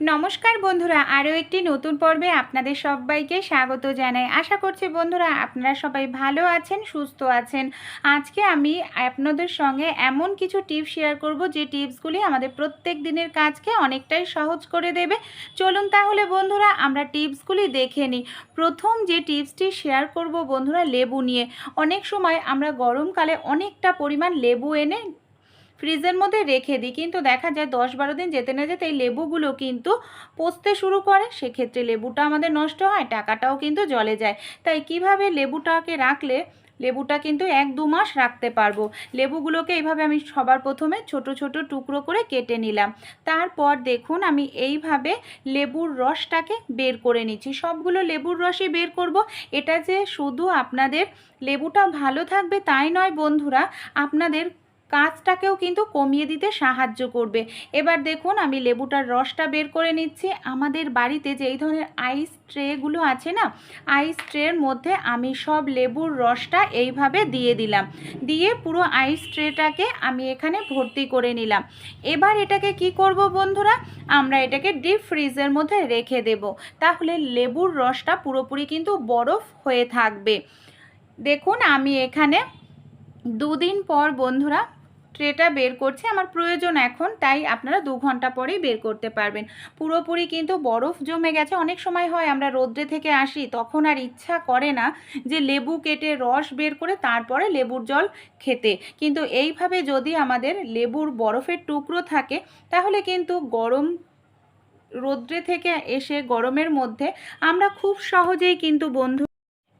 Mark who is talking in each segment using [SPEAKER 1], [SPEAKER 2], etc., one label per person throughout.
[SPEAKER 1] নমস্কার বন্ধুরা, আরও একটি নতুন পর্বে আপনাদের সবাইকে স্বাগত জানাই। আশা করছি বন্ধুরা আপনারা সবাই ভালো আছেন, সুস্থ আছেন। আজকে আমি আপনাদের সঙ্গে এমন কিছু টিপস শেয়ার করব যে টিপসগুলি আমাদের প্রত্যেক দিনের কাজকে অনেকটাই সহজ করে দেবে। চলুন তাহলে বন্ধুরা, আমরা টিপসগুলি দেখে নিই। প্রথম যে টিপসটি শেয়ার করব বন্ধুরা, লেবু নিয়ে। অনেক সময় আমরা গরমকালে অনেকটা পরিমাণ লেবু এনে ফ্রিজের মধ্যে রেখে দিই। কিন্তু দেখা যায় দশ বারো দিন যেতে না যেতে এই লেবুগুলো কিন্তু পচতে শুরু করে, সেক্ষেত্রে লেবুটা আমাদের নষ্ট হয়, টাকাটাও কিন্তু জলে যায়। তাই কীভাবে লেবুটাকে রাখলে, লেবুটা কিন্তু এক দু মাস রাখতে পারব। লেবুগুলোকে এইভাবে আমি সবার প্রথমে ছোট ছোট টুকরো করে কেটে নিলাম। তারপর দেখুন আমি এইভাবে লেবুর রসটাকে বের করে নিচ্ছি। সবগুলো লেবুর রসই বের করব। এটা যে শুধু আপনাদের লেবুটা ভালো থাকবে তাই নয় বন্ধুরা, আপনাদের কাজটাকেও কিন্তু কমিয়ে দিতে সাহায্য করবে। এবার দেখুন, আমি লেবুটার রসটা বের করে নিচ্ছি। আমাদের বাড়িতে যে এই ধরনের আইস ট্রেগুলো আছে না আইস ট্রের মধ্যে আমি সব লেবুর রসটা এইভাবে দিয়ে দিলাম। দিয়ে পুরো আইস ট্রেটাকে আমি এখানে ভর্তি করে নিলাম। এবার এটাকে কি করব বন্ধুরা? আমরা এটাকে ডিপ ফ্রিজের মধ্যে রেখে দেব। তাহলে লেবুর রসটা পুরোপুরি কিন্তু বরফ হয়ে থাকবে। দেখুন, আমি এখানে দুদিন পর বন্ধুরা ট্রেটা বের করছি, আমার প্রয়োজন এখন, তাই আপনারা দু ঘণ্টা পরেই বের করতে পারবেন। পুরোপুরি কিন্তু বরফ জমে গেছে, অনেক সময় হয় আমরা রোদ্রে থেকে আসি, তখন আর ইচ্ছা করে না যে লেবু কেটে রস বের করে তারপরে লেবুর জল খেতে। কিন্তু এইভাবে যদি আমাদের লেবুর বরফের টুকরো থাকে, তাহলে কিন্তু গরম, রোদ্রে থেকে এসে গরমের মধ্যে আমরা খুব সহজেই কিন্তু বন্ধু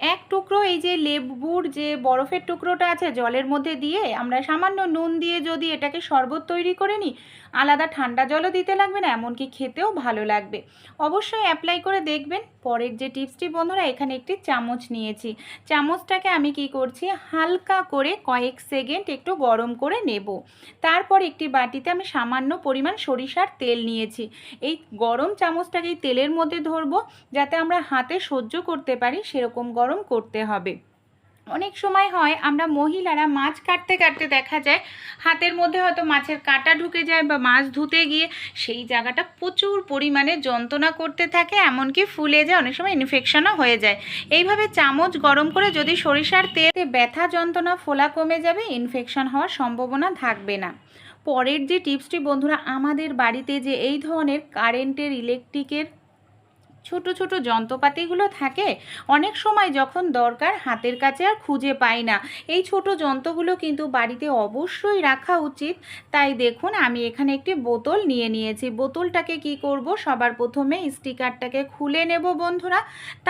[SPEAKER 1] এক টুকরো এই যে লেবুর যে বরফের টুকরোটা আছে জলের মধ্যে দিয়ে আমরা সামান্য নুন দিয়ে যদি এটাকে শরবত তৈরি করে নিই, আলাদা ঠান্ডা জলও দিতে লাগবে না, এমনকি খেতেও ভালো লাগবে। অবশ্যই অ্যাপ্লাই করে দেখবেন। পরের যে টিপসটি বন্ধুরা, এখানে একটি চামচ নিয়েছি। চামচটাকে আমি কি করছি? হালকা করে কয়েক সেকেন্ড একটু গরম করে নেব। তারপর একটি বাটিতে আমি সামান্য পরিমাণ সরিষার তেল নিয়েছি। এই গরম চামচটাকে তেলের মধ্যে ধরবো, যাতে আমরা হাতে সহ্য করতে পারি, সেরকম গরম করতে হবে। অনেক সময় হয়, আমরা মহিলারা মাছ কাটতে কাটতে দেখা যায়, হাতের মধ্যে হয়তো মাছের কাঁটা ঢুকে যায় বা মাছ ধুতে গিয়ে সেই জায়গাটা প্রচুর পরিমাণে যন্ত্রণা করতে থাকে, এমনকি ফুলে যায় অনেক সময় ইনফেকশনও হয়ে যায়। এইভাবে চামচ গরম করে যদি সরিষার তেলে ব্যথা যন্ত্রণা ফোলা কমে যাবে ইনফেকশন হওয়ার সম্ভাবনা থাকবে না। পরের যে টিপসটি বন্ধুরা, আমাদের বাড়িতে যে এই ধরনের কারেন্টের ইলেকট্রিকের ছোট ছোট যন্ত্রপাতিগুলো থাকে, অনেক সময় যখন দরকার হাতের কাছে আর খুঁজে পাই না। এই ছোট যন্ত্রগুলো কিন্তু বাড়িতে অবশ্যই রাখা উচিত। তাই দেখুন, আমি এখানে একটি বোতল নিয়ে নিয়েছি। বোতলটাকে কি করব? সবার প্রথমে স্টিকারটাকে খুলে নেব বন্ধুরা।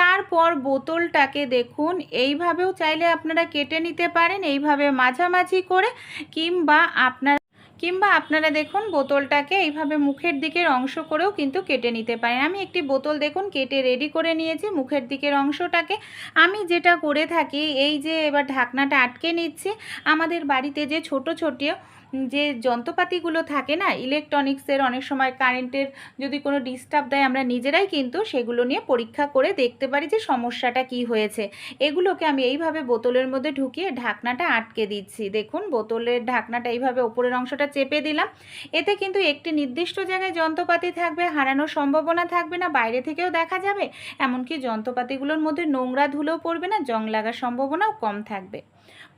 [SPEAKER 1] তারপর বোতলটাকে দেখুন, এইভাবেও চাইলে আপনারা কেটে নিতে পারেন, এইভাবে মাঝামাঝি করে, কিংবা আপনার কিংবা আপনারা দেখুন বোতলটাকে এইভাবে মুখের দিকের অংশ করেও কিন্তু কেটে নিতে পারেন। আমি একটি বোতল দেখুন কেটে রেডি করে নিয়েছি মুখের দিকের অংশটাকে। আমি যেটা করে থাকি, এই যে এবার ঢাকনাটা আটকে নিচ্ছি, আমাদের বাড়িতে যে ছোট ছোট যে যন্ত্রপাতিগুলো থাকে না ইলেকট্রনিক্সের অনেক সময় কারেন্টের যদি কোনো ডিস্টার্ব দেয় আমরা নিজেরাই কিন্তু সেগুলো নিয়ে পরীক্ষা করে দেখতে পারি যে সমস্যাটা কি হয়েছে। এগুলোকে আমি এইভাবে বোতলের মধ্যে ঢুকিয়ে ঢাকনাটা আটকে দিচ্ছি। দেখুন, বোতলের ঢাকনাটা এইভাবে ওপরের অংশটা চেপে দিলাম। এতে কিন্তু একটি নির্দিষ্ট জায়গায় যন্ত্রপাতি থাকবে, হারানোর সম্ভাবনা থাকবে না, বাইরে থেকেও দেখা যাবে। এমনকি যন্ত্রপাতিগুলোর মধ্যে নোংরা ধুলেও পড়বে না, জং লাগার সম্ভাবনাও কম থাকবে।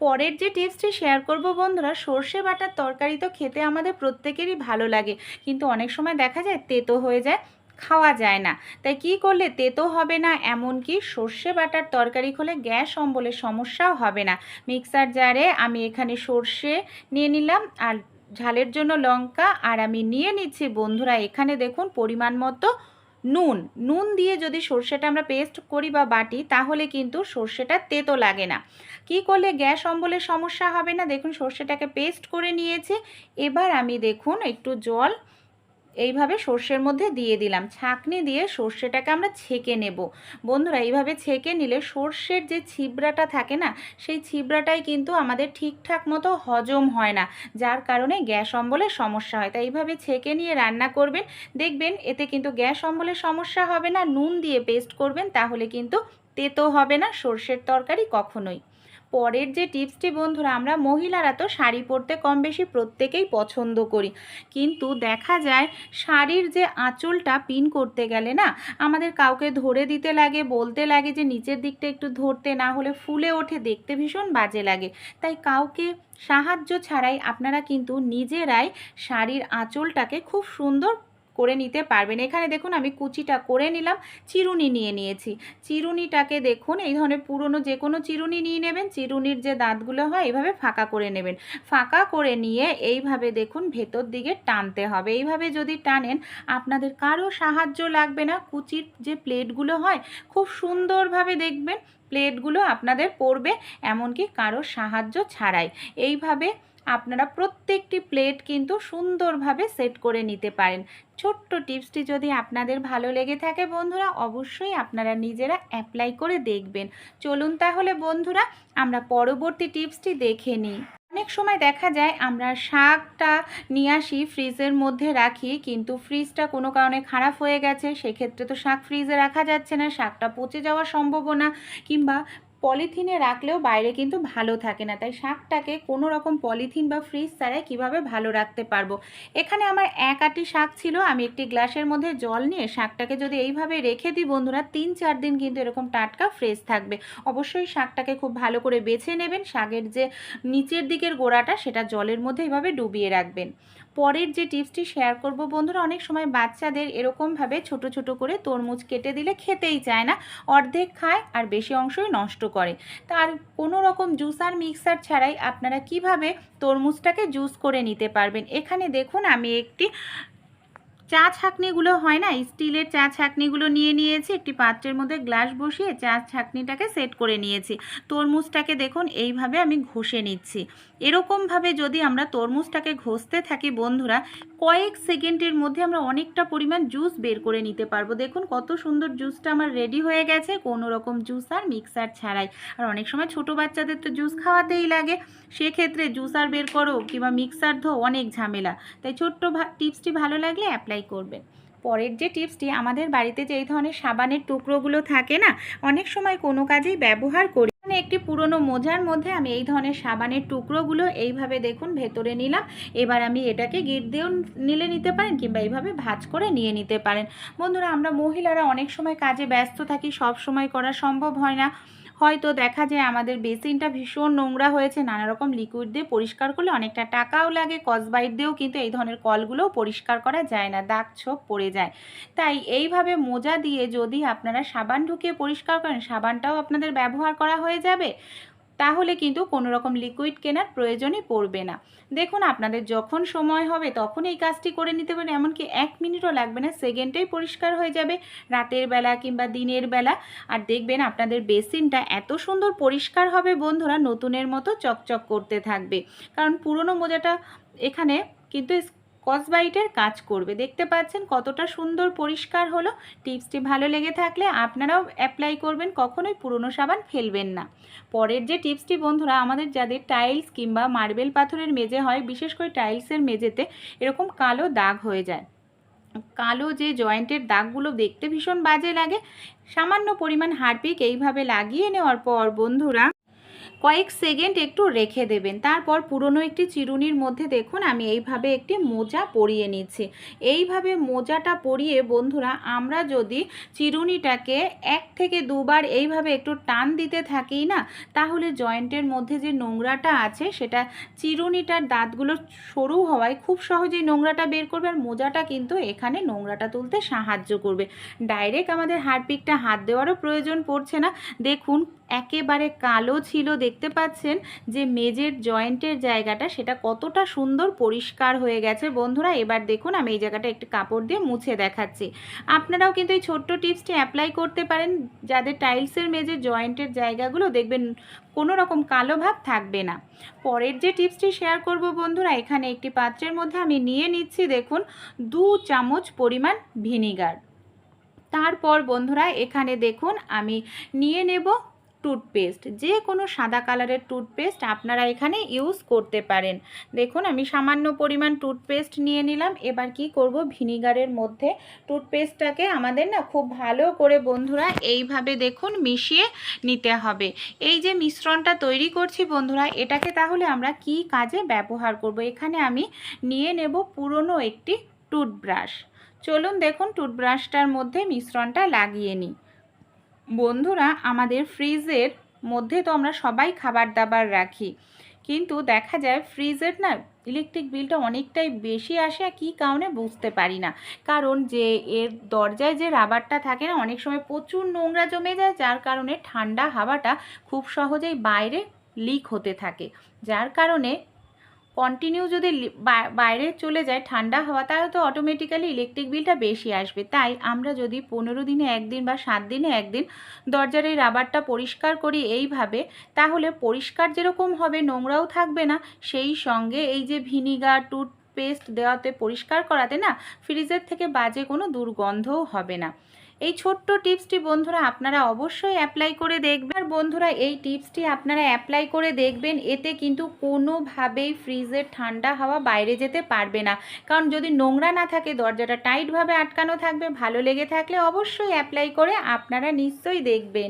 [SPEAKER 1] পরের যে টিপসটি শেয়ার করব বন্ধুরা, সর্ষে বাটার তরকারি তো খেতে আমাদের প্রত্যেকেরই ভালো লাগে। কিন্তু অনেক সময় দেখা যায় তেতো হয়ে যায়, খাওয়া যায় না। তাই কি করলে তেতো হবে না? এমনকি সর্ষে বাটার তরকারি খোলে গ্যাস অম্বলের সমস্যাও হবে না। মিক্সার জারে আমি এখানে সর্ষে নিয়ে নিলাম, আর ঝালের জন্য লঙ্কা, আর আমি নিয়ে নিচ্ছি বন্ধুরা, এখানে দেখুন পরিমাণ মতো নুন। নুন দিয়ে যদি সর্ষেটা আমরা পেস্ট করি বা বাটি, তাহলে কিন্তু সর্ষেটা তেতো লাগে না। কি করলে গ্যাস অম্বলের সমস্যা হবে না? দেখুন, সর্ষেটাকে পেস্ট করে নিয়েছি। এবার আমি দেখুন, একটু জল এইভাবে সর্ষের মধ্যে দিয়ে দিলাম। ছাঁকনি দিয়ে সর্ষেটাকে আমরা ছেঁকে নেব। বন্ধুরা, এইভাবে ছেঁকে নিলে সর্ষের যে ছিবড়াটা থাকে না, সেই ছিবড়াটাই কিন্তু আমাদের ঠিকঠাক মতো হজম হয় না, যার কারণে গ্যাস অম্বলের সমস্যা হয়। তাই এইভাবে ছেঁকে নিয়ে রান্না করবেন। দেখবেন, এতে কিন্তু গ্যাস অম্বলের সমস্যা হবে না। নুন দিয়ে পেস্ট করবেন, তাহলে কিন্তু তেতো হবে না সর্ষের তরকারি কখনোই। পরের যে টিপসটি বন্ধুরা, আমরা মহিলারা তো শাড়ি পরতে কম বেশি প্রত্যেকেই পছন্দ করি। কিন্তু দেখা যায় শাড়ির যে আঁচলটা পিন করতে গেলে না, আমাদের কাউকে ধরে দিতে লাগে, বলতে লাগে যে নিচের দিকটা একটু ধরতে, না হলে ফুলে ওঠে, দেখতে ভীষণ বাজে লাগে। তাই কাউকে সাহায্য ছাড়াই আপনারা কিন্তু নিজেরাই শাড়ির আঁচলটাকে খুব সুন্দর করে নিতে পারবেন। এখানে দেখুন আমি কুচিটা করে নিলাম, চিরুনি নিয়ে নিয়েছি। চিরুনিটাকে দেখুন, এই ধরনের পুরনো যে কোনো চিরুনি নিয়ে নেবেন, চিরুনির যে দাঁতগুলো হয় এইভাবে ফাঁকা করে নেবেন। ফাঁকা করে নিয়ে এইভাবে দেখুন ভেতর দিকে টানতে হবে। এইভাবে যদি টানেন, আপনাদের কারও সাহায্য লাগবে না। কুচির যে প্লেটগুলো হয়, খুব সুন্দরভাবে দেখবেন, প্লেটগুলো আপনাদের পড়বে, এমনকি কারও সাহায্য ছাড়াই। এইভাবে আপনারা প্রত্যেকটি প্লেট কিন্তু সুন্দরভাবে সেট করে নিতে পারেন। ছোট্ট টিপসটি যদি আপনাদের ভালো লেগে থাকে বন্ধুরা, অবশ্যই আপনারা নিজেরা অ্যাপ্লাই করে দেখবেন। চলুন তাহলে বন্ধুরা, আমরা পরবর্তী টিপসটি দেখে নিই। অনেক সময় দেখা যায় আমরা শাকটা নিয়ে আসি, ফ্রিজের মধ্যে রাখি, কিন্তু ফ্রিজটা কোনো কারণে খারাপ হয়ে গেছে, সেক্ষেত্রে তো শাক ফ্রিজে রাখা যাচ্ছে না, শাকটা পচে যাওয়ার সম্ভাবনা, কিংবা পলিথিনে রাখলেও বাইরে কিন্তু ভালো থাকে না। তাই শাকটাকে কোনো রকম পলিথিন বা ফ্রিজ ছাড়াই কীভাবে ভালো রাখতে পারব? এখানে আমার এক আটি শাক ছিল, আমি একটি গ্লাসের মধ্যে জল নিয়ে শাকটাকে যদি এইভাবে রেখে দিই বন্ধুরা তিন চার দিন কিন্তু এরকম টাটকা ফ্রেশ থাকবে। অবশ্যই শাকটাকে খুব ভালো করে বেছে নেবেন, শাকের যে নিচের দিকের গোড়াটা, সেটা জলের মধ্যে এইভাবে ডুবিয়ে রাখবেন। পরের যে টিপসটি শেয়ার করব, বন্ধুরা, অনেক সময় বাচ্চাদের এরকমভাবে ছোট ছোট করে তরমুজ কেটে দিলে খেতেই চায় না। অর্ধেক খায় আর বেশি অংশই নষ্ট করে। তার কোনো রকম জুসার মিক্সার ছাড়াই আপনারা কীভাবে তরমুজটাকে জুস করে নিতে পারবেন? এখানে দেখুন, আমি একটি চা ছাঁকনিগুলো হয় না, স্টিলের চা ছাঁকনিগুলো নিয়ে নিয়েছি, একটি পাত্রের মধ্যে গ্লাস বসিয়ে চা ছাঁকনিটাকে সেট করে নিয়েছি। তরমুজটাকে দেখুন, এইভাবে আমি ঘষে নিচ্ছি। এরকমভাবে যদি আমরা তরমুজটাকে ঘষতে থাকি, বন্ধুরা, কয়েক সেকেন্ডের মধ্যে আমরা অনেকটা পরিমাণ জুস বের করে নিতে পারব। দেখুন, কত সুন্দর জুসটা আমার রেডি হয়ে গেছে, কোনো রকম জুস আর মিক্সার ছাড়াই। আর অনেক সময় ছোট বাচ্চাদের তো জুস খাওয়াতেই লাগে, সেক্ষেত্রে জুস আর বের করো কিংবা মিক্সার ধো অনেক ঝামেলা। তাই ছোট্ট টিপসটি ভালো লাগলে অ্যাপ্লাই করবেন পরের যে টিপসটি, আমাদের বাড়িতে যে এই ধরনের সাবানের টুকরোগুলো থাকে না, অনেক সময় কোনো কাজেই ব্যবহার করি এখানে একটি পুরনো মোজার মধ্যে আমি এই ধরনের সাবানের টুকরোগুলো এইভাবে দেখুন ভেতরে নিলাম, এবার আমি এটাকে গিট দিয়েও নিলে নিতে পারেন কিংবা এইভাবে ভাজ করে নিয়ে নিতে পারেন। বন্ধুরা, আমরা মহিলারা অনেক সময় কাজে ব্যস্ত থাকি, সব সময় করা সম্ভব হয় না। হয়তো দেখা যায় আমাদের বেসিনটা ভীষণ নোংরা হয়েছে নানা রকম লিকুইড দিয়ে পরিষ্কার করলে অনেকটা টাকাও লাগে কসবাইট দিয়েও কিন্তু এই ধরনের কলগুলোও পরিষ্কার করা যায় না, দাগ ছোপ পড়ে যায়। তাই এইভাবে মোজা দিয়ে যদি আপনারা সাবান ঢুকিয়ে পরিষ্কার করেন, সাবানটাও আপনাদের ব্যবহার করা হয়ে যাবে। তাহলে কিন্তু কোনো রকম লিকুইড কেনার প্রয়োজনই পড়বে না। দেখুন, আপনাদের যখন সময় হবে তখন এই কাজটি করে নিতে পারেন, এমনকি এক মিনিটও লাগবে না, সেকেন্ডেই পরিষ্কার হয়ে যাবে রাতের বেলা কিংবা দিনের বেলা। আর দেখবেন, আপনাদের বেসিনটা এত সুন্দর পরিষ্কার হবে বন্ধুরা, নতুনের মতো চকচক করতে থাকবে। কারণ পুরনো মোজাটা এখানে কিন্তু কসবাইটের কাজ করবে। দেখতে পাচ্ছেন কতটা সুন্দর পরিষ্কার হলো। টিপসটি ভালো লেগে থাকলে আপনারাও অ্যাপ্লাই করবেন, কখনোই পুরনো সাবান ফেলবেন না। পরের যে টিপসটি বন্ধুরা, আমাদের যাদের টাইলস কিংবা মার্বেল পাথরের মেজে হয়, বিশেষ করে টাইলসের মেঝেতে এরকম কালো দাগ হয়ে যায়। কালো যে জয়েন্টের দাগগুলো দেখতে ভীষণ বাজে লাগে। সামান্য পরিমাণ হারপিক এইভাবে লাগিয়ে নেওয়ার পর বন্ধুরা কয়েক সেকেন্ড একটু রেখে দেবেন। তারপর পুরনো একটি চিরুনির মধ্যে দেখুন, আমি এইভাবে একটি মোজা পরিয়ে নিচ্ছি। এইভাবে মোজাটা পরিয়ে, বন্ধুরা, আমরা যদি চিরুনিটাকে এক থেকে দুবার এইভাবে একটু টান দিতে থাকি না, তাহলে জয়েন্টের মধ্যে যে নোংরাটা আছে, সেটা চিরুনিটার দাঁতগুলো সরু হওয়ায় খুব সহজেই নোংরাটা বের করবে আর মোজাটা কিন্তু এখানে নোংরাটা তুলতে সাহায্য করবে। ডাইরেক্ট আমাদের হারপিকটা হাত দেওয়ারও প্রয়োজন পড়ছে না। দেখুন একেবারে কালো ছিল। দেখতে পাচ্ছেন যে মেজের জয়েন্টের জায়গাটা সেটা কতটা সুন্দর পরিষ্কার হয়ে গেছে। বন্ধুরা, এবার দেখুন, আমি এই জায়গাটা একটি কাপড় দিয়ে মুছে দেখাচ্ছি। আপনারাও কিন্তু এই ছোট্ট টিপসটি অ্যাপ্লাই করতে পারেন। যাদের টাইলসের মেজের জয়েন্টের জায়গাগুলো দেখবেন কোনো রকম কালো ভাব থাকবে না। পরের যে টিপসটি শেয়ার করব বন্ধুরা, এখানে একটি পাত্রের মধ্যে আমি নিয়ে নিচ্ছি, দেখুন, দু চামচ পরিমাণ ভিনিগার তারপর বন্ধুরা, এখানে দেখুন, আমি নিয়ে নেব টুথপেস্ট যে কোনো সাদা কালারের টুথপেস্ট আপনারা এখানে ইউজ করতে পারেন। দেখুন, আমি সামান্য পরিমাণ টুথপেস্ট নিয়ে নিলাম। এবার কি করব? ভিনিগারের মধ্যে টুথপেস্টটাকে আমাদের না খুব ভালো করে বন্ধুরা এইভাবে দেখুন মিশিয়ে নিতে হবে। এই যে মিশ্রণটা তৈরি করছি বন্ধুরা, এটাকে তাহলে আমরা কি কাজে ব্যবহার করব? এখানে আমি নিয়ে নেব পুরনো একটি টুথব্রাশ চলুন দেখুন টুথব্রাশটার মধ্যে মিশ্রণটা লাগিয়ে নিই। বন্ধুরা, আমাদের ফ্রিজের মধ্যে তো আমরা সবাই খাবার দাবার রাখি। কিন্তু দেখা যায় ফ্রিজের না ইলেকট্রিক বিলটা অনেকটাই বেশি আসে আর কী কারণে বুঝতে পারি না। কারণ যে এর দরজায় যে রাবারটা থাকে না, অনেক সময় প্রচুর নোংরা জমে যায়, যার কারণে ঠান্ডা হাওয়াটা খুব সহজেই বাইরে লিক হতে থাকে। যার কারণে কন্টিনিউ যদি বাইরে চলে যায় ঠান্ডা হওয়া, তাহলে তো অটোমেটিক্যালি ইলেকট্রিক বিলটা বেশি আসবে। তাই আমরা যদি পনেরো দিনে একদিন বা সাত দিনে একদিন দরজার এই রাবারটা পরিষ্কার করি এইভাবে, তাহলে পরিষ্কার যেরকম হবে, নোংরাও থাকবে না। সেই সঙ্গে এই যে ভিনিগার টুথপেস্ট দেওয়াতে পরিষ্কার করাতে না ফ্রিজের থেকে বাজে কোনো দুর্গন্ধও হবে না। এই ছোট্ট টিপসটি বন্ধুরা আপনারা অবশ্যই অ্যাপ্লাই করে দেখবেন। আর বন্ধুরা, এই টিপসটি আপনারা অ্যাপ্লাই করে দেখবেন, এতে কিন্তু কোনোভাবেই ফ্রিজের ঠান্ডা হাওয়া বাইরে যেতে পারবে না। কারণ যদি নোংরা না থাকে, দরজাটা টাইটভাবে আটকানো থাকবে, ভালো লেগে থাকলে অবশ্যই অ্যাপ্লাই করে আপনারা নিশ্চয়ই দেখবেন।